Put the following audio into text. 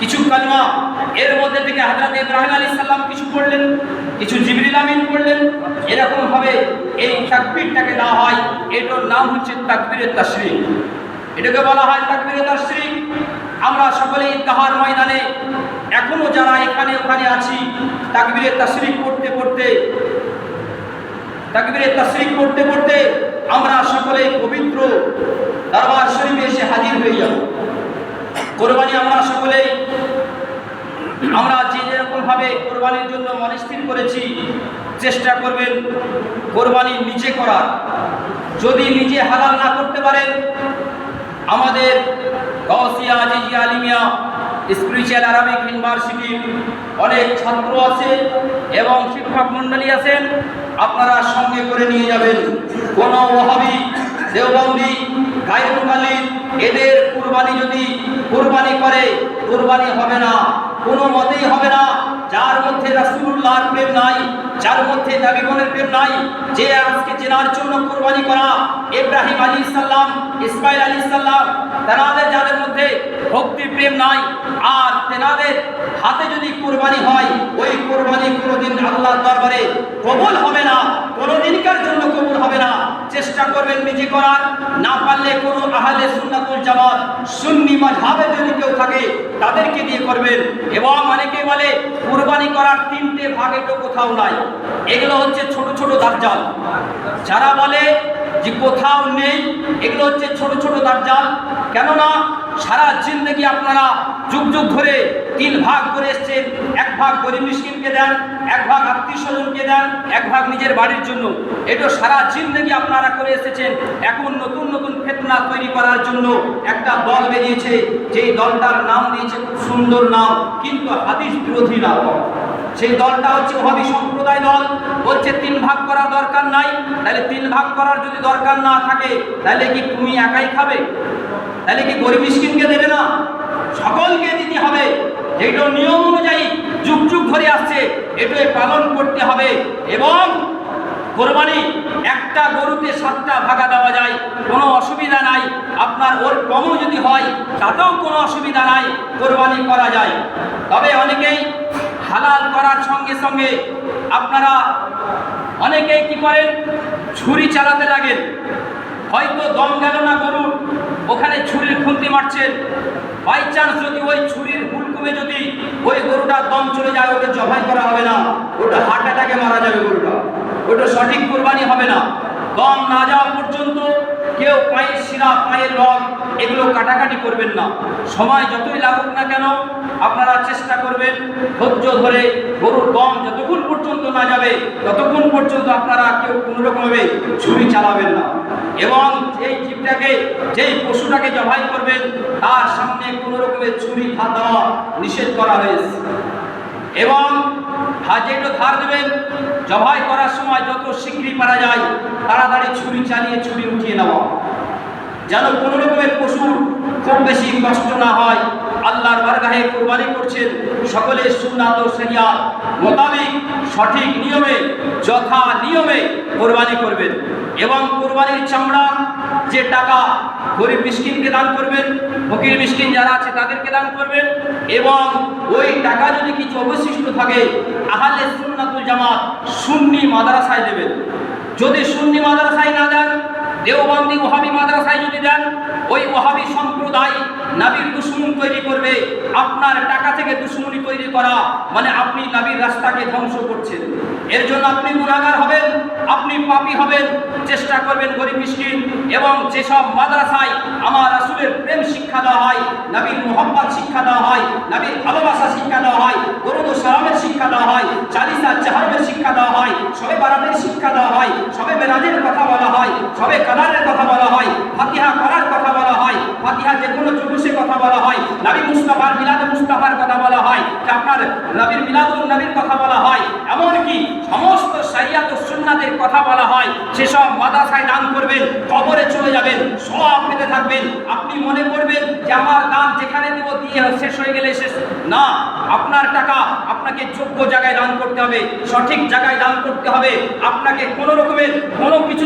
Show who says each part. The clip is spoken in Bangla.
Speaker 1: কিছু কালমা এর মধ্যে থেকে ইব্রাহিম আলাইহিস সালাম কিছু কিছু জিবরিল আমিন পড়লেন। এরকম ভাবে এই দেওয়া হয়, এটার নাম হচ্ছে তাকবীরের তাশরিক। এটাকে বলা হয় আমরা সকলে ঈদগাহার ময়দানে, এখনও যারা এখানে ওখানে আছি, তাকবীরে তাশরিক পড়তে পড়তে, তাকবীরে তাশরিক পড়তে পড়তে আমরা সকলে পবিত্র দরবার শরীফে এসে হাজির হয়ে যাব কোরবানি আমরা সকলেই আমরা যে যেরকম ভাবে কোরবানির জন্য মনে স্থির করেছি, চেষ্টা করবেন কোরবানি নিচে করার। যদি নিজে হালাল না করতে পারেন, আমাদের আলিমিয়া, স্পিরিচুয়াল আরাবিক ইউনিভার্সিটির অনেক ছাত্র আছে এবং শিক্ষক মণ্ডলী আছেন, আপনারা সঙ্গে করে নিয়ে যাবেন। কোনো ওহাবি দেওবন্দি গায়রুকালী এদের কুরবানি যদি কুরবানি করে, কুরবানি হবে না, কোনো মতেই হবে না। মধ্যে রাসূলুল্লাহর প্রেম নাই, যার মধ্যে নবীগণের প্রেম নাই, যে আজকে চেনার জন্য কুরবানি করা ইব্রাহিম আলী সাল্লাম ইসমাইল আলী সাল্লাম তেনাদের যাদের মধ্যে ভক্তি প্রেম নাই, আর তেনাদের হাতে যদি কুরবানি হয়, ওই কুরবানি কোনোদিন আল্লাহর দরবারে কবুল হবে না, কোনো দিনকার জন্য কবুল হবে না। চেষ্টা করবেন নিজে করার, না পারলে কোনো আহলে সুন্নাতুল জামাত, সুন্নি মাযহাবে যদি কেউ থাকে, তাদেরকে দিয়ে করবেন। কুরবানি করার তিনটে ভাগে তো কোথাও নাই। এগুলো হচ্ছে ছোট ছোট দাজ্জাল যারা বলে যে কোথাও নেই, এগুলো হচ্ছে ছোট ছোট দাজ্জাল কেননা সারা জিন্দগি আপনারা যুগ যুগ ধরে তিন ভাগ করে এসছেন, এক ভাগ গরিব মিসকিনকে দেন, এক ভাগ আত্মীয় স্বজনকে দেন, এক ভাগ নিজের বাড়ির জন্য। এটা সারা জিন্দগি আপনারা করে এসেছেন। এখন নতুন নতুন ফেতনা তৈরি করার জন্য একটা দল বেরিয়েছে। যেই দলটার নাম দিয়েছে খুব সুন্দর নাম, কিন্তু হাদিস বিরোধী নাম সেই দলটা হচ্ছে ওহাবি সম্প্রদায় দল। বলছে তিন ভাগ করার দরকার নাই, তাহলে তিন ভাগ করার যদি দরকার না থাকে, তাহলে কি তুমি একাই খাবে? তাহলে কি গরিব মিসকিনকে দেবে না? সকলকে দিতে হবে। যেটা নিয়ম অনুযায়ী যুগ যুগ ধরে আসছে, এটাই পালন করতে হবে। এবং কোরবানি একটা গরুতে সাতটা ভাগা দেওয়া যায়, কোনো অসুবিধা নাই। আপনার ওর কমও যদি হয়, তাতেও কোনো অসুবিধা নাই, কোরবানি করা যায়। তবে অনেকেই হালাল করার সঙ্গে সঙ্গে আপনারা অনেকেই কি করেন? ছুরি চালাতে লাগেন। হয়তো দম গেল না গরুর, ওখানে ছুরির খুন্তি মারছেন। বাই চান্স যদি ওই ছুরির হুলকুমে যদি ওই গরুটার দম চলে যায়, ওটা জবাই করা হবে না। ওটা হার্ট অ্যাটাকে মারা যাবে গরুটা। ওটা সঠিক কোরবানি হবে না। দম না যাওয়া পর্যন্ত কেউ পায়ের শিরা, পায়ের রগ এগুলো কাটাকাটি করবেন না। সময় যতই লাগুক না কেন, আপনারা চেষ্টা করবেন ধৈর্য ধরে গরুর দম যতক্ষণ পর্যন্ত না যাবে, ততক্ষণ পর্যন্ত আপনারা কেউ কোনো রকমভাবে ছুরি চালাবেন না। এবং যেই জীবটাকে, যেই পশুটাকে জবাই করবেন, তার সামনে কোনো রকমের ছুরি দেওয়া নিষেধ করা হয়েছে। এবং যেগুলো ধার দেবেন। জবাই করার সময় যত শীঘ্রই পারা যায়, তাড়াতাড়ি ছুরি চালিয়ে ছুরি উঠিয়ে নেওয়া যেন কোনো রকমের পশুর খুব বেশি কষ্ট না হয়, আল্লাহর বারগাহে কোরবানি করছেন সকলের সুন্নাত ও শরিয়াত মোতাবেক সঠিক নিয়মে যথা নিয়মে কোরবানি করবেন। এবং কোরবানির চামড়া যে টাকা গরিব মিসকিনকে দান করবেন, ফকির মিসকিন যারা আছে তাদেরকে দান করবেন এবং ওই টাকা যদি কিছু অবশিষ্ট থাকে, তাহলে সুন্নাতুল জামাত সুন্নি মাদ্রাসায় দেবেন। যদি সুন্নি মাদ্রাসায় না দেন, দেওবন্দি ওহাবি মাদ্রাসায় যদি দেন, ওই ওহাবি সম্প্রদায় নাবির দুশ্মন তৈরি করবে, আপনার টাকা থেকে দুশ্মনী তৈরি করা মানে আপনি নাবির রাস্তাকে ধ্বংস করছেন। এর জন্য আপনি গুণাগার হবেন, আপনি পাপি হবেন, চেষ্টা করবেন গরিব মিসকিন, এবং যেসব মাদ্রাসায় আমার রাসুলের প্রেম শিক্ষা দেওয়া হয়, নবীর মোহাম্মদ শিক্ষা দেওয়া হয়, নবীর ভালোবাসা শিক্ষা দেওয়া হয়, দরুদ ও সালামের শিক্ষা দেওয়া হয়, চালিসা জাহারের শিক্ষা দেওয়া হয়, সবে বারাতের শিক্ষা দেওয়া হয়, সবে বেরাজের কথা বলা হয়, সবে কালারের কথা বলা হয় ফাতিহা করার কথা বলা হয় ফাতিহা যে কোনো জুলুসের কথা বলা হয় নবী মুস্তাফার মিলাদ মুস্তাফার কথা বলা হয় যে আপনার নবীর নবীর কথা বলা হয়, এমনকি সমস্ত সাইয়াত ও সুন্নাতের কথা বলা হয়, সেসব মাদ্রাসায় দান করবেন, কবরে চলে যাবেন সব পেতে থাকবেন। আপনি মনে করবেন যে আমার দান যেখানে দেব, দিয়ে শেষ হয়ে গেলে শেষ। না, আপনার টাকা আপনাকে যোগ্য জায়গায় দান করতে হবে, সঠিক জায়গায় দান করতে হবে। আপনাকে কোনো রকমের কোনো কিছু